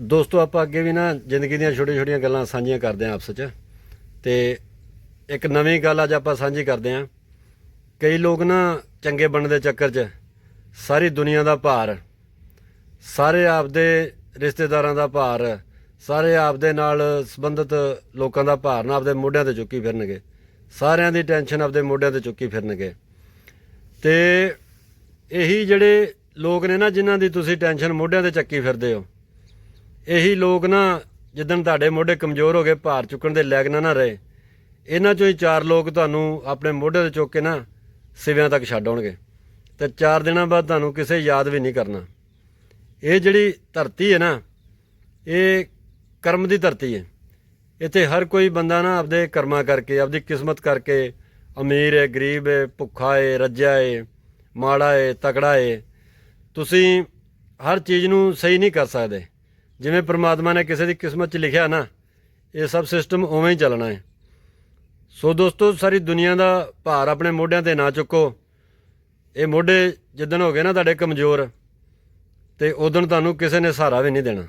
ਦੋਸਤੋ, ਆਪਾਂ ਅੱਗੇ ਵੀ ਨਾ ਜ਼ਿੰਦਗੀ ਦੀਆਂ ਛੋਟੀਆਂ-ਛੋਟੀਆਂ ਗੱਲਾਂ ਸਾਂਝੀਆਂ ਕਰਦੇ ਆਂ ਆਪਸ 'ਚ। ਤੇ ਇੱਕ ਨਵੀਂ ਗੱਲ ਅੱਜ ਆਪਾਂ ਸਾਂਝੀ ਕਰਦੇ ਆਂ। ਕਈ ਲੋਕ ਨਾ ਚੰਗੇ ਬਣਨ ਦੇ ਚੱਕਰ 'ਚ ਸਾਰੀ ਦੁਨੀਆ ਦਾ ਭਾਰ, ਸਾਰੇ ਆਪਦੇ ਰਿਸ਼ਤੇਦਾਰਾਂ ਦਾ ਭਾਰ, ਸਾਰੇ ਆਪਦੇ ਨਾਲ ਸੰਬੰਧਿਤ ਲੋਕਾਂ ਦਾ ਭਾਰ ਨਾ ਆਪਦੇ ਮੋਢਿਆਂ ਤੇ ਚੁੱਕੀ ਫਿਰਨਗੇ। ਸਾਰਿਆਂ ਦੀ ਟੈਨਸ਼ਨ ਆਪਦੇ ਮੋਢਿਆਂ ਤੇ ਚੁੱਕੀ ਫਿਰਨਗੇ। ਤੇ ਇਹੀ ਜਿਹੜੇ ਲੋਕ ਨੇ ਨਾ, ਜਿਨ੍ਹਾਂ ਦੀ ਤੁਸੀਂ ਟੈਨਸ਼ਨ ਮੋਢਿਆਂ ਤੇ ਚੱਕੀ ਫਿਰਦੇ ਹੋ ਇਹੀ ਲੋਕ ਨਾ ਜਿੱਦਣ ਤੁਹਾਡੇ ਮੋਢੇ ਕਮਜ਼ੋਰ ਹੋ ਗਏ ਭਾਰ ਚੁੱਕਣ ਦੇ ਲੈਗ ਨਾ ਨਾ ਰਹੇ, ਇਹਨਾਂ ਚੋਂ ਹੀ ਚਾਰ ਲੋਕ ਤੁਹਾਨੂੰ ਆਪਣੇ ਮੋਢੇ ਤੇ ਚੁੱਕ ਕੇ ਨਾ ਸਿਵਿਆਂ ਤੱਕ ਛੱਡ ਆਉਣਗੇ ਤੇ ਚਾਰ ਦਿਨਾਂ ਬਾਅਦ ਤੁਹਾਨੂੰ ਕਿਸੇ ਯਾਦ ਵੀ ਨਹੀਂ ਕਰਨਾ। ਇਹ ਜਿਹੜੀ ਧਰਤੀ ਹੈ ਨਾ, ਇਹ ਕਰਮ ਦੀ ਧਰਤੀ ਹੈ। ਇੱਥੇ ਹਰ ਕੋਈ ਬੰਦਾ ਨਾ ਆਪਦੇ ਕਰਮਾਂ ਕਰਕੇ, ਆਪਦੀ ਕਿਸਮਤ ਕਰਕੇ ਅਮੀਰ ਹੈ, ਗਰੀਬ ਹੈ, ਭੁੱਖਾ ਹੈ, ਰੱਜਿਆ ਹੈ, ਮਾੜਾ ਹੈ, ਤਕੜਾ ਹੈ, ਤੁਸੀਂ ਹਰ ਚੀਜ਼ ਨੂੰ ਸਹੀ ਨਹੀਂ ਕਰ ਸਕਦੇ। ਜਿਵੇਂ ਪ੍ਰਮਾਤਮਾ ਨੇ ਕਿਸੇ ਦੀ ਕਿਸਮਤ 'ਚ ਲਿਖਿਆ ਨਾ, ਇਹ ਸਭ ਸਿਸਟਮ ਉਵੇਂ ਹੀ ਚੱਲਣਾ ਹੈ। ਸੋ ਦੋਸਤੋ, ਸਾਰੀ ਦੁਨੀਆ ਦਾ ਭਾਰ ਆਪਣੇ ਮੋਢਿਆਂ ਤੇ ਨਾ ਚੁੱਕੋ। ਇਹ ਮੋਢੇ ਜਿੱਦਣ ਹੋ ਗਏ ਨਾ ਤੁਹਾਡੇ ਕਮਜ਼ੋਰ, ਤੇ ਉਦੋਂ ਤੁਹਾਨੂੰ ਕਿਸੇ ਨੇ ਸਹਾਰਾ ਵੀ ਨਹੀਂ ਦੇਣਾ।